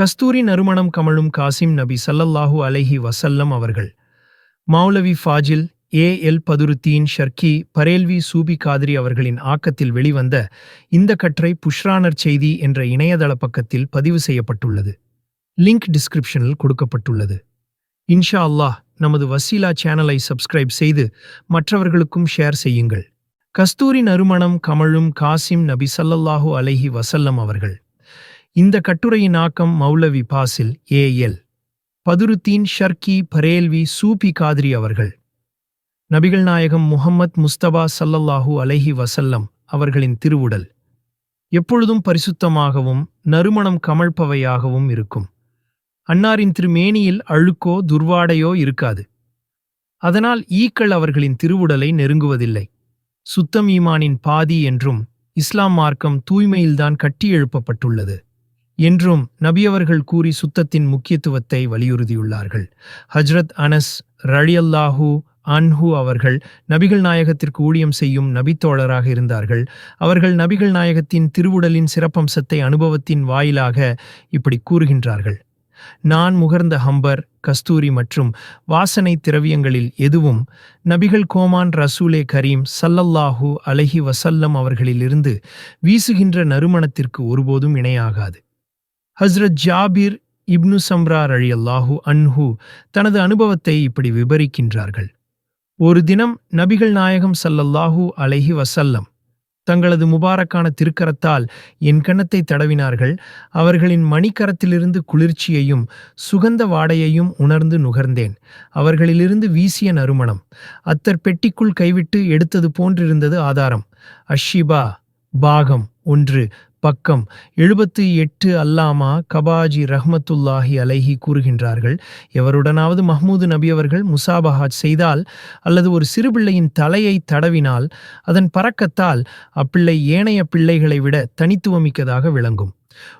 கஸ்தூரி நறுமணம் கமழும் காசிம் நபி சல்லல்லாஹு அலைஹி வசல்லம் அவர்கள். மௌலவி ஃபாஜில் ஏ எல் பதுருத்தீன் ஷர்கி பரேல்வி சூபி காதிரி அவர்களின் ஆக்கத்தில் வெளிவந்த இந்த கற்றை புஷ்ரானர் செய்தி என்ற இணையதள பக்கத்தில் பதிவு செய்யப்பட்டுள்ளது. லிங்க் டிஸ்கிரிப்ஷனில் கொடுக்கப்பட்டுள்ளது. இன்ஷா அல்லாஹ் நமது வசீலா சேனலை சப்ஸ்கிரைப் செய்து மற்றவர்களுக்கும் ஷேர் செய்யுங்கள். கஸ்தூரி நறுமணம் கமழும் காசிம் நபி சல்லல்லாஹு அலைஹி வசல்லம் அவர்கள். இந்த கட்டுரையின் ஆக்கம் மௌலவி பாசில் ஏ. எல். பதுருத்தீன் ஷர்கி பரேல்வி சூபி காதிரி அவர்கள். நபிகள் நாயகம் முஹம்மத் முஸ்தபா சல்லல்லாஹூ அலைஹி வசல்லம் அவர்களின் திருவுடல். எப்பொழுதும் பரிசுத்தமாகவும் நறுமணம் கமழ்பவையாகவும் இருக்கும். அன்னாரின் திருமேனியில் அழுக்கோ துர்வாடையோ இருக்காது. அதனால் ஈக்கள் அவர்களின் திருவுடலை நெருங்குவதில்லை. சுத்தம் ஈமானின் பாதி என்றும் இஸ்லாம் மார்க்கம் தூய்மையில்தான் கட்டியெழுப்பப்பட்டுள்ளது என்றும் நபியவர்கள் கூறி சுத்தத்தின் முக்கியத்துவத்தை வலியுறுத்தியுள்ளார்கள். ஹஜ்ரத் அனஸ் ரழியல்லாஹூ அன்ஹு அவர்கள் நபிகள் நாயகத்திற்கு ஊழியம் செய்யும் நபித்தோழராக இருந்தார்கள். அவர்கள் நபிகள் நாயகத்தின் திருவுடலின் சிறப்பம்சத்தை அனுபவத்தின் வாயிலாக இப்படி கூறுகின்றார்கள். நான் முகர்ந்த ஹம்பர் கஸ்தூரி மற்றும் வாசனை திரவியங்களில் எதுவும் நபிகள் கோமான் ரசூலே கரீம் சல்லல்லாஹு அலஹி வசல்லம் அவர்களிலிருந்து வீசுகின்ற நறுமணத்திற்கு ஒருபோதும் இணையாகாது. ஹஸ்ரத் ஜாபீர் இப்னு சம்ரா அழியல்லாஹு அன்ஹு தனது அனுபவத்தை இப்படி விபரிக்கின்றார்கள். ஒரு தினம் நபிகள் நாயகம் சல்லல்லாஹூ அலைஹி வசல்லம் தங்களது முபாரக்கான திருக்கரத்தால் என் கன்னத்தை தடவினார்கள். அவர்களின் மணிக்கரத்திலிருந்து குளிர்ச்சியையும் சுகந்த வாடையையும் உணர்ந்து நுகர்ந்தேன். அவர்களிலிருந்து வீசிய நறுமணம் அத்தர் பெட்டிக்குள் கைவிட்டு எடுத்தது போன்றிருந்தது ஆதாரம். அஷிபா பாகம் ஒன்று பக்கம் எழுபத்து எட்டு அல்லாமா கபாஜி ரஹ்மத்துல்லாஹி அலைஹி கூறுகின்றார்கள். எவருடனாவது மஹ்மூது நபி அவர்கள் முசாபஹாஜ் செய்தால் அல்லது ஒரு சிறுபிள்ளையின் தலையை தடவினால் அதன் பறக்கத்தால் அப்பிள்ளை ஏனைய பிள்ளைகளை விட தனித்துவமிக்கதாக விளங்கும்.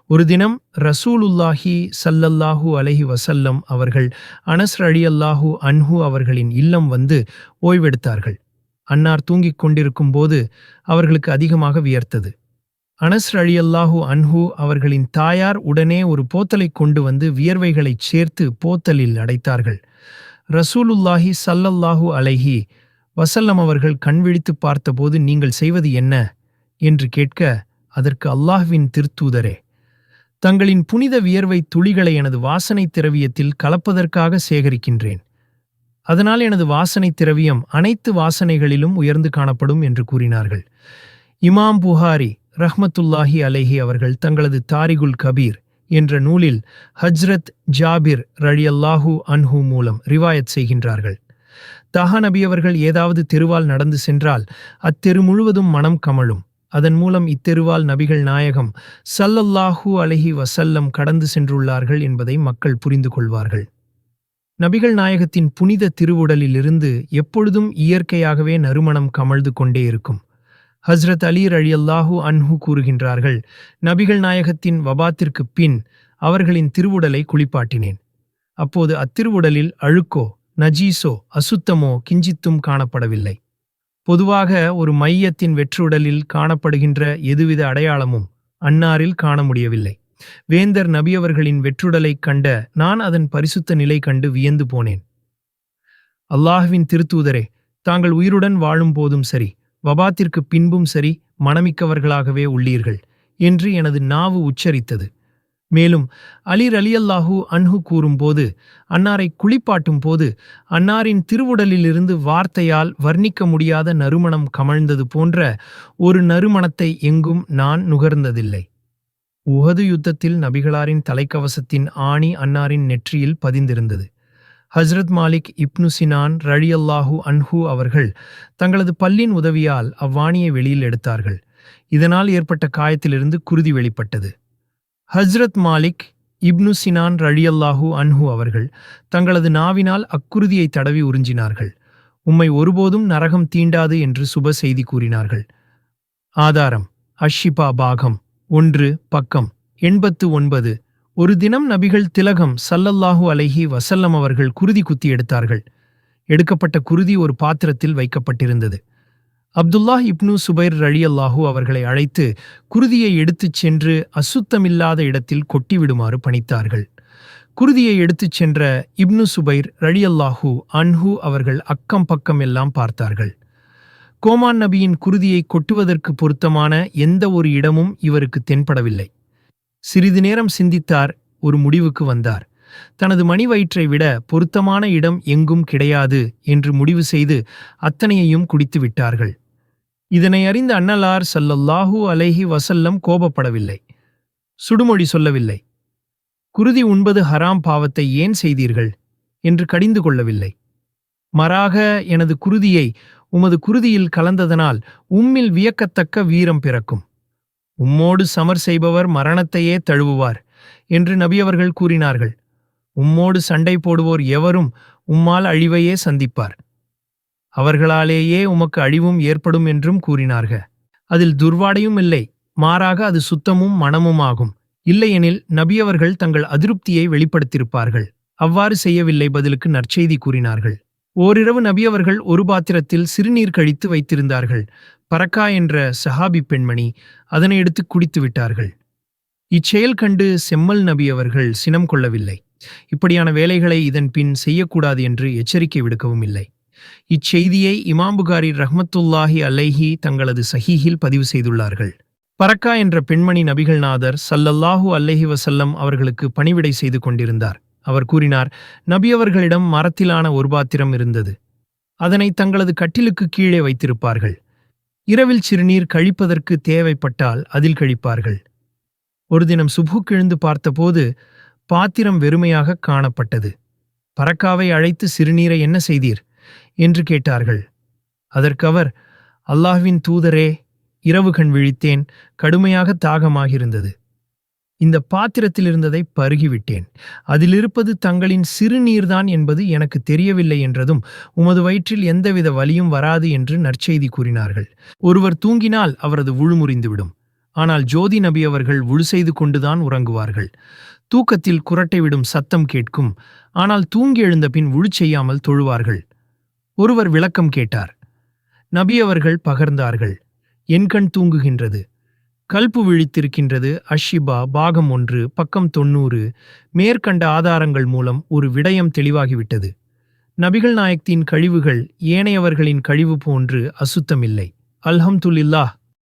ஒரு தினம் ரசூலுல்லாஹி சல்லல்லாஹு அலைஹி வசல்லம் அவர்கள் அனஸ் அழியல்லாஹு அன்ஹு அவர்களின் இல்லம் வந்து ஓய்வெடுத்தார்கள். அன்னார் தூங்கிக் கொண்டிருக்கும் போது அவர்களுக்கு அதிகமாக வியர்த்தது. அனஸ் அழியல்லாஹு அன்ஹு அவர்களின் தாயார் உடனே ஒரு போத்தலை கொண்டு வந்து வியர்வைகளைச் சேர்த்து போத்தலில் அடைத்தார்கள். ரசூலுல்லாஹி சல்லல்லாஹு அலைஹி வசல்லம் அவர்கள் கண்விழித்து பார்த்தபோது நீங்கள் செய்வது என்ன? என்று கேட்க அதற்கு அல்லாஹ்வின் திருத்தூதரே. தங்களின் புனித வியர்வை துளிகளை எனது வாசனை திரவியத்தில் கலப்பதற்காக சேகரிக்கின்றேன். அதனால் எனது வாசனை திரவியம் அனைத்து வாசனைகளிலும் உயர்ந்து காணப்படும் என்று கூறினார்கள். இமாம் புகாரி ரஹ்மத்துல்லாஹி அலைஹி அவர்கள் தங்களது தாரிகுல் கபீர் என்ற நூலில் ஹஜ்ரத் ஜாபிர் ரழியல்லாஹூ அன்ஹு மூலம் ரிவாயத் செய்கின்றார்கள். தஹா நபி அவர்கள் ஏதாவது தெருவால் நடந்து சென்றால் அத்தெரு முழுவதும் மனம் கமழும். அதன் மூலம் இத்தெருவால் நபிகள் நாயகம் சல்லல்லாஹூ அலஹி வசல்லம் கடந்து சென்றுள்ளார்கள் என்பதை மக்கள் புரிந்து கொள்வார்கள். நபிகள் நாயகத்தின் புனித திருவுடலிலிருந்து எப்பொழுதும் இயற்கையாகவே நறுமணம் கமழ்ந்து கொண்டே இருக்கும். ஹஸ்ரத் அலி அழியல்லாஹூ அன்ஹு கூறுகின்றார்கள் நபிகள் நாயகத்தின் வபாத்திற்கு பின் அவர்களின் திருவுடலை குளிப்பாட்டினேன். அப்போது அத்திருவுடலில் அழுக்கோ நஜீசோ அசுத்தமோ கிஞ்சித்தும் காணப்படவில்லை. பொதுவாக ஒரு மையத்தின் வெற்றுடலில் காணப்படுகின்ற எதுவித அடையாளமும் அன்னாரில் காண முடியவில்லை. வேந்தர் நபியவர்களின் வெற்றுடலைக் கண்ட நான் அதன் பரிசுத்த நிலை கண்டு வியந்து போனேன். அல்லாஹுவின் திருத்தூதரே தாங்கள் உயிருடன் வாழும் போதும் சரி வபாத்திற்கு பின்பும் சரி மனமிக்கவர்களாகவே உள்ளீர்கள் என்று எனது நாவு உச்சரித்தது. மேலும் அலிர் அலியல்லாஹூ அன்ஹு கூறும்போது அன்னாரை குளிப்பாட்டும் போது அன்னாரின் திருவுடலிலிருந்து வார்த்தையால் வர்ணிக்க முடியாத நறுமணம் கமழ்ந்தது போன்ற ஒரு நறுமணத்தை எங்கும் நான் நுகர்ந்ததில்லை. உகது யுத்தத்தில் நபிகளாரின் தலைக்கவசத்தின் ஆணி அன்னாரின் நெற்றியில் பதிந்திருந்தது. ஹஸ்ரத் மாலிக் இப்னு சினான் ரழியல்லாஹு அன்ஹு அவர்கள் தங்களது பல்லின் உதவியால் அவ்வாணியை வெளியில் எடுத்தார்கள். இதனால் ஏற்பட்ட காயத்திலிருந்து குருதி வெளிப்பட்டது. ஹஸ்ரத் மாலிக் இப்னு சினான் ரழியல்லாஹு அன்ஹு அவர்கள் தங்களது நாவினால் அக்குருதியை தடவி உறிஞ்சினார்கள். உம்மை ஒருபோதும் நரகம் தீண்டாது என்று சுப செய்தி கூறினார்கள். ஆதாரம் அஷிபா பாகம் ஒன்று பக்கம் எண்பத்து ஒன்பது. ஒரு தினம் நபிகள் திலகம் சல்லல்லாஹு அலைஹி வசல்லம் அவர்கள் குருதி குத்தி எடுத்தார்கள். எடுக்கப்பட்ட குருதி ஒரு பாத்திரத்தில் வைக்கப்பட்டிருந்தது. அப்துல்லாஹ் இப்னு சுபைர் ரழியல்லாஹு அவர்களை அழைத்து குருதியை எடுத்துச் சென்று அசுத்தமில்லாத இடத்தில் கொட்டிவிடுமாறு பணித்தார்கள். குருதியை எடுத்துச் சென்ற இப்னு சுபைர் ரழியல்லாஹு அன்ஹு அவர்கள் அக்கம் பக்கம் எல்லாம் பார்த்தார்கள். கோமான் நபியின் குருதியை கொட்டுவதற்கு பொருத்தமான எந்த ஒரு இடமும் இவருக்கு தென்படவில்லை. சிறிது நேரம் சிந்தித்தார் ஒரு முடிவுக்கு வந்தார். தனது மணி வயிற்றை விட பொருத்தமான இடம் எங்கும் கிடையாது என்று முடிவு செய்து அத்தனையையும் குடித்து விட்டார்கள். இதனை அறிந்த அன்னலார் சல்லல்லாஹு அலைஹி வசல்லம் கோபப்படவில்லை. சுடுமொழி சொல்லவில்லை. குருதி உண்பது ஹராம் பாவத்தை ஏன் செய்தீர்கள்? என்று கடிந்து கொள்ளவில்லை. மறாக எனது குருதியை உமது குருதியில் கலந்ததனால் உம்மில் வியக்கத்தக்க வீரம் பிறக்கும். உம்மோடு சமர் செய்பவர் மரணத்தையே தழுவுவார் என்று நபியவர்கள் கூறினார்கள். உம்மோடு சண்டை போடுவோர் எவரும் உம்மால் அழிவையே சந்திப்பார். அவர்களாலேயே உமக்கு அழிவும் ஏற்படும் என்றும் கூறினார்கள். அதில் துர்வாடையும் இல்லை மாறாக அது சுத்தமும் மனமுமாகும். இல்லையெனில் நபியவர்கள் தங்கள் அதிருப்தியை வெளிப்படுத்தியிருப்பார்கள். அவ்வாறு செய்யவில்லை பதிலுக்கு நற்செய்தி கூறினார்கள். ஓரிரவு நபியவர்கள் ஒரு பாத்திரத்தில் சிறுநீர் கழித்து வைத்திருந்தார்கள். பரக்கா என்ற சஹாபி பெண்மணி அதனை எடுத்து குடித்து விட்டார்கள் இச்செயல் கண்டு செம்மல் நபி அவர்கள் சினம் கொள்ளவில்லை. இப்படியான வேலைகளை இதன் பின் செய்யக்கூடாது என்று எச்சரிக்கை விடுக்கவும் இல்லை. இச்செய்தியை இமாம் புகாரி ரஹ்மத்துல்லாஹி அலைஹி தங்களது சஹீஹில் பதிவு செய்துள்ளார்கள். பரக்கா என்ற பெண்மணி நபிகள் நாதர் சல்லல்லாஹு அல்லஹி வசல்லம் அவர்களுக்கு பணிவிடை செய்து கொண்டிருந்தார். அவர் கூறினார் நபியவர்களிடம் மரத்திலான ஒரு பாத்திரம் இருந்தது. அதனை தங்களது கட்டிலுக்கு கீழே வைத்திருப்பார்கள். இரவில் சிறுநீர் கழிப்பதற்கு தேவைப்பட்டால் அதில் கழிப்பார்கள். ஒரு தினம் சுபுக் எழுந்து பார்த்தபோது பாத்திரம் வெறுமையாக காணப்பட்டது. பரக்காவை அழைத்து சிறுநீரை என்ன செய்தீர்? என்று கேட்டார்கள். அதற்கு அவர் அல்லாஹ்வின் தூதரே இரவு கண் விழித்தேன் கடுமையாக தாகமாகியிருந்தது. இந்த பாத்திரத்தில் இருந்ததை பருகிவிட்டேன். அதிலிருப்பது தங்களின் சிறுநீர்தான் என்பது எனக்கு தெரியவில்லை என்றதும் உமது வயிற்றில் எந்தவித வலியும் வராது என்று நற்செய்தி கூறினார்கள். ஒருவர் தூங்கினால் அவரது உழு முறிந்துவிடும். ஆனால் ஜோதி நபி அவர்கள் உழு செய்து கொண்டுதான் உறங்குவார்கள். தூக்கத்தில் குரட்டை விடும் சத்தம் கேட்கும். ஆனால் தூங்கி எழுந்த பின் உழு செய்யாமல் தொழுவார்கள். ஒருவர் விளக்கம் கேட்டார். நபி அவர்கள் பகர்ந்தார்கள். என் கண் தூங்குகின்றது. கல்பு விழித்திருக்கின்றது அஷிபா பாகம் ஒன்று பக்கம் தொன்னூறு மேற்கண்ட ஆதாரங்கள் மூலம் ஒரு விடயம் தெளிவாகிவிட்டது. நபிகள் நாயக்தின் கழிவுகள் ஏனையவர்களின் கழிவு போன்று அசுத்தமில்லை. அல்ஹம்துலில்லாஹ்